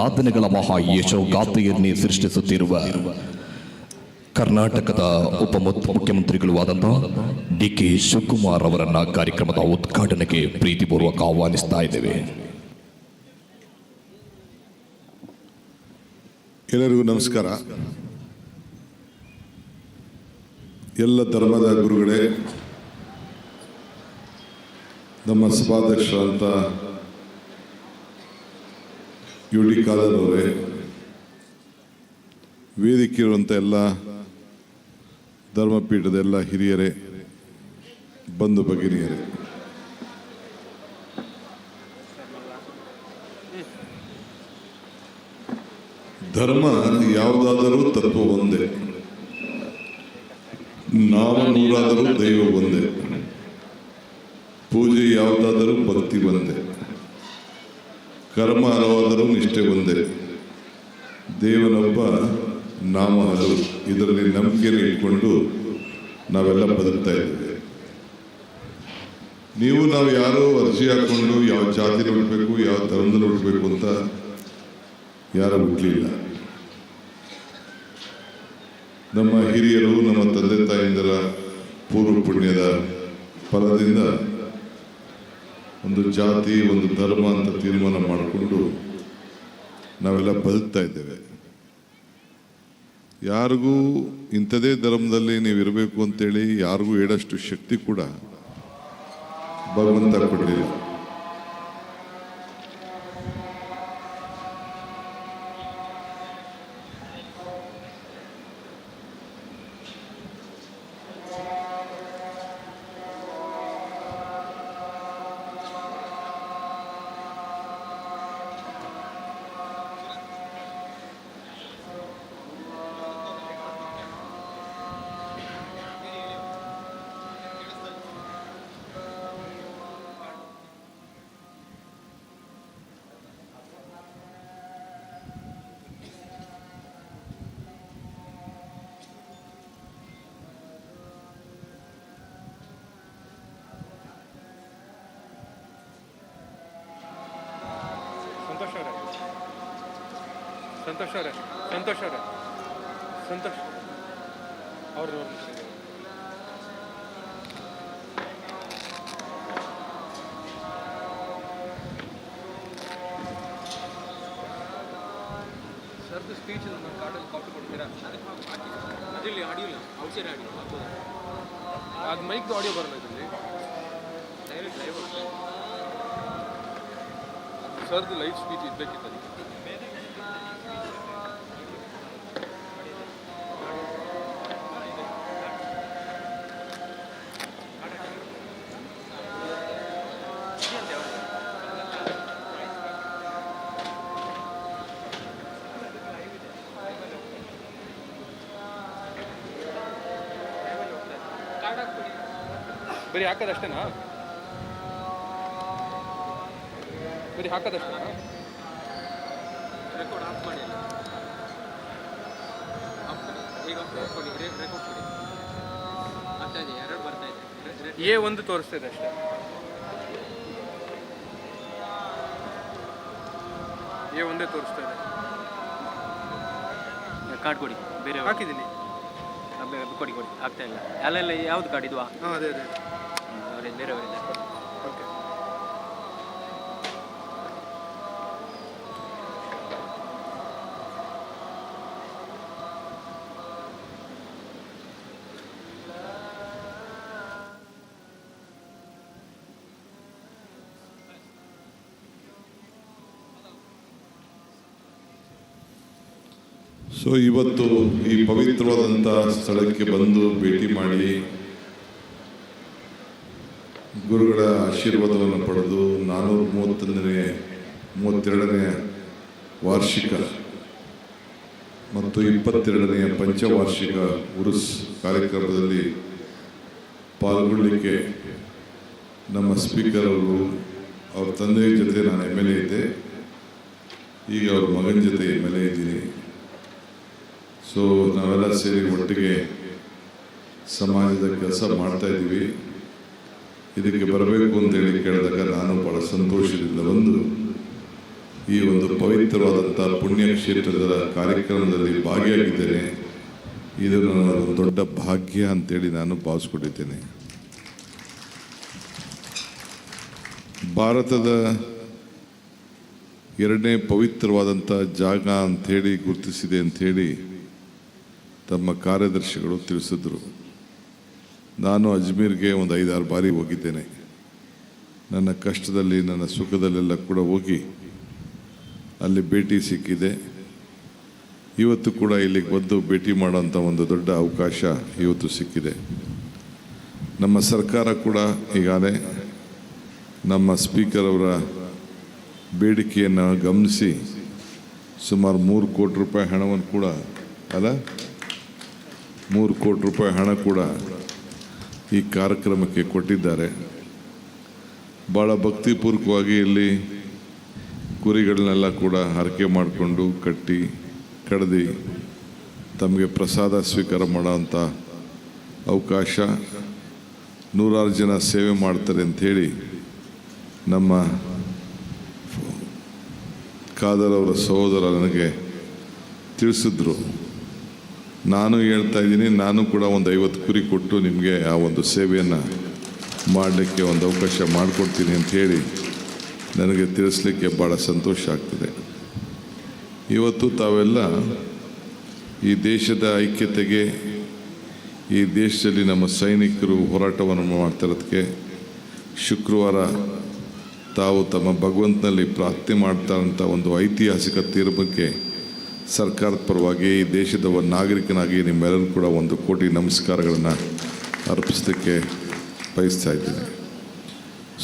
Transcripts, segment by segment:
ಸಾಧನೆಗಳ ಮಹಾ ಯಶೋಗಾಥೆಯನ್ನೇ ಸೃಷ್ಟಿಸುತ್ತಿರುವ ಕರ್ನಾಟಕದ ಉಪ ಮುಖ್ಯಮಂತ್ರಿಗಳು ಆದಂತಹ ಡಿ ಕೆ ಶಿವಕುಮಾರ್ ಅವರನ್ನ ಕಾರ್ಯಕ್ರಮದ ಉದ್ಘಾಟನೆಗೆ ಪ್ರೀತಿಪೂರ್ವಕ ಆಹ್ವಾನಿಸ್ತಾ ಇದ್ದೇವೆ. ಎಲ್ಲರಿಗೂ ನಮಸ್ಕಾರ. ಎಲ್ಲ ಧರ್ಮದ ಗುರುಗಳೇ, ನಮ್ಮ ಸಭಾಧ್ಯಕ್ಷರಂತ ಯು ಡಿ ವೇದಿಕೆ ಇರುವಂಥ ಎಲ್ಲ ಧರ್ಮಪೀಠದ ಎಲ್ಲ ಹಿರಿಯರೇ, ಬಂಧು ಭಗಿನಿಯರೇ. ಧರ್ಮ ಯಾವುದಾದರೂ ತತ್ವ ಒಂದೇ. ನಾವು ನೂರಾದರೂ ದೈವ ಒಂದೇ. ಪೂಜೆ ಯಾವುದಾದರೂ ಭಕ್ತಿ ಒಂದೇ. ಕರ್ಮ ಹಲವಾದರೂ ನಿಷ್ಠೆ ಒಂದೇ. ದೇವನೊಬ್ಬ ನಾಮ ಹಲವು ಇದರಲ್ಲಿ ನಂಬಿಕೆಯನ್ನು ಇಟ್ಕೊಂಡು ನಾವೆಲ್ಲ ಬದುಕ್ತಾ ಇದ್ದೇವೆ. ನೀವು ನಾವು ಯಾರೋ ಅರ್ಜಿ ಹಾಕೊಂಡು ಯಾವ ಜಾತಿ ನೋಡಬೇಕು, ಯಾವ ಧರ್ಮದಲ್ಲಿ ನೋಡಬೇಕು ಅಂತ ಯಾರು ಹುಟ್ಟಲಿಲ್ಲ ನಮ್ಮ ಹಿರಿಯರು, ನಮ್ಮ ತಂದೆ ತಾಯಿಂದರ ಪೂರ್ವ ಪುಣ್ಯದ ಫಲದಿಂದ ಒಂದು ಜಾತಿ, ಒಂದು ಧರ್ಮ ಅಂತ ತೀರ್ಮಾನ ಮಾಡಿಕೊಂಡು ನಾವೆಲ್ಲ ಬದುಕ್ತಾ ಇದ್ದೇವೆ. ಯಾರಿಗೂ ಇಂಥದೇ ಧರ್ಮದಲ್ಲಿ ನೀವು ಇರಬೇಕು ಅಂತೇಳಿ ಯಾರಿಗೂ ಹೇಳಷ್ಟು ಶಕ್ತಿ ಕೂಡ ಭಗವಂತ ಕೊಡಲಿಲ್ಲ ಸಂತೋಷ್ ಅವರೇ. ಸಂತೋಷ ಅವರೇ ಸಂತೋಷ ಅವರೇ. ಸಂತೋಷ ಅವರು ಸರ್ದು ಸ್ಪೀಚ್ ನನ್ನ ಕಾರ್ಡಲ್ಲಿ ಕಾಪಿ ಕೊಡ್ತೀರಾ? ಅದರಲ್ಲಿ ಆಡಿಯೋ ಇಲ್ಲ. ಔಟ್ಸೈಡ್ ಆಡಿಯೋ ಅದು ಮೈಕ್ದು ಆಡಿಯೋ ಬರಲ್ಲ ಇದರಲ್ಲಿ. ಡೈರೆಕ್ಟ್ ಲೈವ್ ಸರ್ದು ಲೈಫ್ ಸ್ಪೀಚ್ ಇದ್ದಕ್ಕಿತ್ತು ಬರೀ ಕಾರ್ಡ್ ಹಾಕ್ಬಿಡಿ ಬರೀ ಹಾಕೋದಷ್ಟೇ? ರೆಕಾರ್ಡ್ ಆಫ್ ಮಾಡಿ ಆಫ್ ಮಾಡಿ. ಈಗ ಆಫ್ ಕೊಡಿ ರೆಕಾರ್ಡ್ ಕೊಡಿ ಆಗ್ತಾ ಇದೆ ಎರಡು ಬರ್ತಾ ಇದೆ. ಎ ಒಂದು ತೋರಿಸ್ತಿದೆ ಅಷ್ಟೇ. ಎ ಒಂದೇ ತೋರಿಸ್ತಾ ಇದೆ. ಕಾರ್ಡ್ ಕೊಡಿ. ಬೇರೆ ಹಾಕಿದ್ದೀನಿ. ಕೊಡಿ ಕೊಡಿ. ಆಗ್ತಾ ಇಲ್ಲ. ಅಲ್ಲೆಲ್ಲ ಯಾವ್ದು ಕಾರ್ಡ್ ಇದ್ವಾ ಹಾಂ ಅದೇ ಅದೇ. ಅವರೇ ಬೇರೆಯವರಿಲ್ಲ ಸೊ ಇವತ್ತು ಈ ಪವಿತ್ರವಾದಂಥ ಸ್ಥಳಕ್ಕೆ ಬಂದು ಭೇಟಿ ಮಾಡಿ ಗುರುಗಳ ಆಶೀರ್ವಾದವನ್ನು ಪಡೆದು ನಾನ್ನೂರ ಮೂವತ್ತೊಂದನೇ ಮೂವತ್ತೆರಡನೇ ವಾರ್ಷಿಕ ಮತ್ತು ಇಪ್ಪತ್ತೆರಡನೆಯ ಪಂಚವಾರ್ಷಿಕ ಉರುಸ್ ಕಾರ್ಯಕ್ರಮದಲ್ಲಿ ಪಾಲ್ಗೊಳ್ಳಲಿಕ್ಕೆ ನಮ್ಮ ಸ್ಪೀಕರ್ ಅವರು, ಅವ್ರ ತಂದೆಯ ಜೊತೆ ನಾನು ಎಂ ಎಲ್ ಎ ಇದ್ದೆ. ಈಗ ಅವ್ರ ಮಗನ ಜೊತೆ ಎಂ ಎಲ್ ಎ ಇದ್ದೀನಿ. ಸೊ ನಾವೆಲ್ಲ ಸೇರಿ ಒಟ್ಟಿಗೆ ಸಮಾಜದ ಕೆಲಸ ಮಾಡ್ತಾ ಇದ್ದೀವಿ. ಇದಕ್ಕೆ ಬರಬೇಕು ಅಂತೇಳಿ ಕೇಳಿದಾಗ ನಾನು ಭಾಳ ಸಂತೋಷದಿಂದ ಬಂದು ಈ ಒಂದು ಪವಿತ್ರವಾದಂಥ ಪುಣ್ಯಕ್ಷೇತ್ರದ ಕಾರ್ಯಕ್ರಮದಲ್ಲಿ ಭಾಗಿಯಾಗಿದ್ದೇನೆ. ಇದು ನನ್ನ ಒಂದು ದೊಡ್ಡ ಭಾಗ್ಯ ಅಂತೇಳಿ ನಾನು ಭಾವಿಸ್ಕೊಂಡಿದ್ದೇನೆ. ಭಾರತದ ಎರಡನೇ ಪವಿತ್ರವಾದಂಥ ಜಾಗ ಅಂಥೇಳಿ ಗುರುತಿಸಿದೆ ಅಂಥೇಳಿ ತಮ್ಮ ಕಾರ್ಯದರ್ಶಿಗಳು ತಿಳಿಸಿದ್ರು. ನಾನು ಅಜ್ಮೀರ್ಗೆ ಒಂದು ಐದಾರು ಬಾರಿ ಹೋಗಿದ್ದೇನೆ. ನನ್ನ ಕಷ್ಟದಲ್ಲಿ, ನನ್ನ ಸುಖದಲ್ಲೆಲ್ಲ ಕೂಡ ಹೋಗಿ ಅಲ್ಲಿ ಭೇಟಿ ಸಿಕ್ಕಿದೆ. ಇವತ್ತು ಕೂಡ ಇಲ್ಲಿಗೆ ಬಂದು ಭೇಟಿ ಮಾಡೋಂಥ ಒಂದು ದೊಡ್ಡ ಅವಕಾಶ ಇವತ್ತು ಸಿಕ್ಕಿದೆ. ನಮ್ಮ ಸರ್ಕಾರ ಕೂಡ ಈಗಾಗಲೇ ನಮ್ಮ ಸ್ಪೀಕರ್ ಅವರ ಬೇಡಿಕೆಯನ್ನು ಗಮನಿಸಿ ಸುಮಾರು ಮೂರು ಕೋಟಿ ರೂಪಾಯಿ ಹಣವನ್ನು ಕೂಡ ಅಲ್ಲ ಮೂರು ಕೋಟಿ ರೂಪಾಯಿ ಹಣ ಕೂಡ ಈ ಕಾರ್ಯಕ್ರಮಕ್ಕೆ ಕೊಟ್ಟಿದ್ದಾರೆ. ಭಾಳ ಭಕ್ತಿಪೂರ್ವಕವಾಗಿ ಇಲ್ಲಿ ಕುರಿಗಳನ್ನೆಲ್ಲ ಕೂಡ ಹರಕೆ ಮಾಡಿಕೊಂಡು ಕಟ್ಟಿ, ಕಡ್ದು ತಮಗೆ ಪ್ರಸಾದ ಸ್ವೀಕಾರ ಮಾಡೋವಂಥ ಅವಕಾಶ ನೂರಾರು ಜನ ಸೇವೆ ಮಾಡ್ತಾರೆ ಅಂಥೇಳಿ ನಮ್ಮ ಖಾದರ್ ಅವರ ಸಹೋದರ ನನಗೆ ತಿಳಿಸಿದ್ರು. ನಾನು ಹೇಳ್ತಾ ಇದ್ದೀನಿ, ನಾನು ಕೂಡ ಒಂದು ಐವತ್ತು ಕುರಿ ಕೊಟ್ಟು ನಿಮಗೆ ಆ ಒಂದು ಸೇವೆಯನ್ನು ಮಾಡಲಿಕ್ಕೆ ಒಂದು ಅವಕಾಶ ಮಾಡಿಕೊಡ್ತೀನಿ ಅಂತ ಹೇಳಿ ನನಗೆ ತಿಳಿಸ್ಲಿಕ್ಕೆ ಭಾಳ ಸಂತೋಷ ಆಗ್ತಿದೆ. ಇವತ್ತು ತಾವೆಲ್ಲ ಈ ದೇಶದ ಐಕ್ಯತೆಗೆ, ಈ ದೇಶದಲ್ಲಿ ನಮ್ಮ ಸೈನಿಕರು ಹೋರಾಟವನ್ನು ಮಾಡ್ತಿರೋದಕ್ಕೆ ಶುಕ್ರವಾರ ತಾವು ತಮ್ಮ ಭಗವಂತನಲ್ಲಿ ಪ್ರಾರ್ಥನೆ ಮಾಡ್ತಾರಂಥ ಒಂದು ಐತಿಹಾಸಿಕ ತೀರ್ಮಾನಕ್ಕೆ ಸರ್ಕಾರದ ಪರವಾಗಿ ಈ ದೇಶದ ಒಬ್ಬ ನಾಗರಿಕನಾಗಿ ನಿಮ್ಮೆಲ್ಲರೂ ಕೂಡ ಒಂದು ಕೋಟಿ ನಮಸ್ಕಾರಗಳನ್ನು ಅರ್ಪಿಸೋದಕ್ಕೆ ಬಯಸ್ತಾ ಇದ್ದೀನಿ.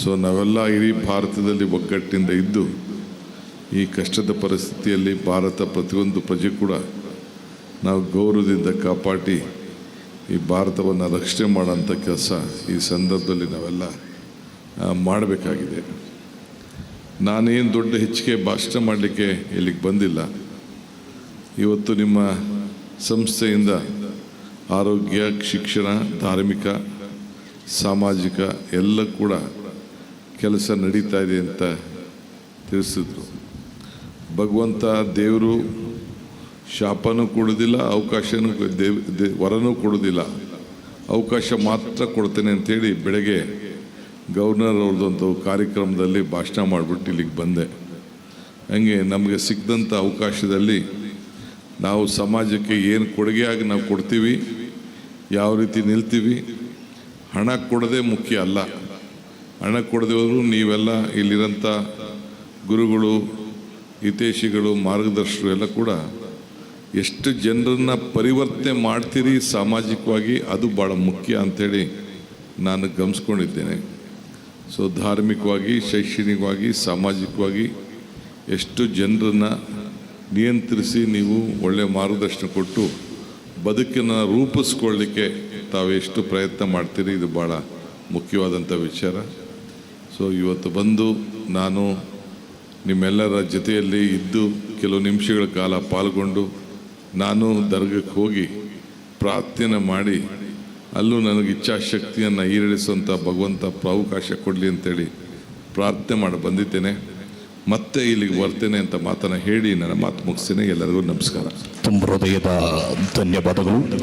ಸೊ ನಾವೆಲ್ಲ ಇಡೀ ಭಾರತದಲ್ಲಿ ಒಗ್ಗಟ್ಟಿನಿಂದ ಇದ್ದು ಈ ಕಷ್ಟದ ಪರಿಸ್ಥಿತಿಯಲ್ಲಿ ಭಾರತ ಪ್ರತಿಯೊಂದು ಪ್ರಜೆ ಕೂಡ ನಾವು ಗೌರವದಿಂದ ಕಾಪಾಡಿ ಈ ಭಾರತವನ್ನು ರಕ್ಷಣೆ ಮಾಡೋಂಥ ಕೆಲಸ ಈ ಸಂದರ್ಭದಲ್ಲಿ ನಾವೆಲ್ಲ ಮಾಡಬೇಕಾಗಿದೆ. ನಾನೇನು ದೊಡ್ಡ ಹೆಚ್ಚಿಗೆ ಭಾಷಣ ಮಾಡಲಿಕ್ಕೆ ಇಲ್ಲಿಗೆ ಬಂದಿಲ್ಲ. ಇವತ್ತು ನಿಮ್ಮ ಸಂಸ್ಥೆಯಿಂದ ಆರೋಗ್ಯ, ಶಿಕ್ಷಣ, ಧಾರ್ಮಿಕ, ಸಾಮಾಜಿಕ ಎಲ್ಲ ಕೂಡ ಕೆಲಸ ನಡೀತಾ ಇದೆ ಅಂತ ತಿಳಿಸಿದ್ರು. ಭಗವಂತ ದೇವರು ಶಾಪನೂ ಕೊಡೋದಿಲ್ಲ, ಅವಕಾಶನೂ ದೇವ್, ದೇ, ವರನೂ ಕೊಡೋದಿಲ್ಲ. ಅವಕಾಶ ಮಾತ್ರ ಕೊಡ್ತೇನೆ ಅಂತೇಳಿ ಬೆಳಗ್ಗೆ ಗವರ್ನರ್ ಅವ್ರದ್ದೊಂದು ಕಾರ್ಯಕ್ರಮದಲ್ಲಿ ಭಾಷಣ ಮಾಡಿಬಿಟ್ಟು ಇಲ್ಲಿಗೆ ಬಂದೆ. ಹಂಗೆ ನಮಗೆ ಸಿಕ್ಕಿದಂಥ ಅವಕಾಶದಲ್ಲಿ ನಾವು ಸಮಾಜಕ್ಕೆ ಏನು ಕೊಡುಗೆಯಾಗಿ ನಾವು ಕೊಡ್ತೀವಿ, ಯಾವ ರೀತಿ ನಿಲ್ತೀವಿ, ಹಣ ಕೊಡದೆ ಮುಖ್ಯ ಅಲ್ಲ. ಹಣ ಕೊಡದೆ ಹೋದರೂ ನೀವೆಲ್ಲ ಇಲ್ಲಿರೋಂಥ ಗುರುಗಳು ಹಿತೇಶಿಗಳು ಮಾರ್ಗದರ್ಶಕರು ಎಲ್ಲ ಕೂಡ ಎಷ್ಟು ಜನರನ್ನು ಪರಿವರ್ತನೆ ಮಾಡ್ತೀರಿ ಸಾಮಾಜಿಕವಾಗಿ, ಅದು ಭಾಳ ಮುಖ್ಯ ಅಂಥೇಳಿ ನಾನು ಗಮನಿಸ್ಕೊಂಡಿದ್ದೇನೆ. ಸೊ ಧಾರ್ಮಿಕವಾಗಿ, ಶೈಕ್ಷಣಿಕವಾಗಿ, ಸಾಮಾಜಿಕವಾಗಿ ಎಷ್ಟು ಜನರನ್ನು ನಿಯಂತ್ರಿಸಿ ನೀವು ಒಳ್ಳೆಯ ಮಾರ್ಗದರ್ಶನ ಕೊಟ್ಟು ಬದುಕನ್ನು ರೂಪಿಸ್ಕೊಳ್ಳಿಕ್ಕೆ ತಾವೆಷ್ಟು ಪ್ರಯತ್ನ ಮಾಡ್ತೀರಿ, ಇದು ಭಾಳ ಮುಖ್ಯವಾದಂಥ ವಿಚಾರ. ಸೊ ಇವತ್ತು ಬಂದು ನಾನು ನಿಮ್ಮೆಲ್ಲರ ಜೊತೆಯಲ್ಲಿ ಇದ್ದು ಕೆಲವು ನಿಮಿಷಗಳ ಕಾಲ ಪಾಲ್ಗೊಂಡು ನಾನು ದರ್ಗಕ್ಕೆ ಹೋಗಿ ಪ್ರಾರ್ಥನೆ ಮಾಡಿ, ಅಲ್ಲೂ ನನಗೆ ಇಚ್ಛಾಶಕ್ತಿಯನ್ನು ಈರಿಳಿಸುವಂಥ ಭಗವಂತ ಪ್ರಾವಕಾಶ ಕೊಡಲಿ ಅಂತೇಳಿ ಪ್ರಾರ್ಥನೆ ಮಾಡಿ ಬಂದಿದ್ದೇನೆ. ಮತ್ತೆ ಇಲ್ಲಿಗೆ ಬರ್ತೇನೆ ಅಂತ ಮಾತನ್ನು ಹೇಳಿ ನನ್ನ ಮಾತು ಮುಗಿಸ್ತೇನೆ. ಎಲ್ಲರಿಗೂ ನಮಸ್ಕಾರ. ತುಂಬ ಹೃದಯದ ಧನ್ಯವಾದಗಳು.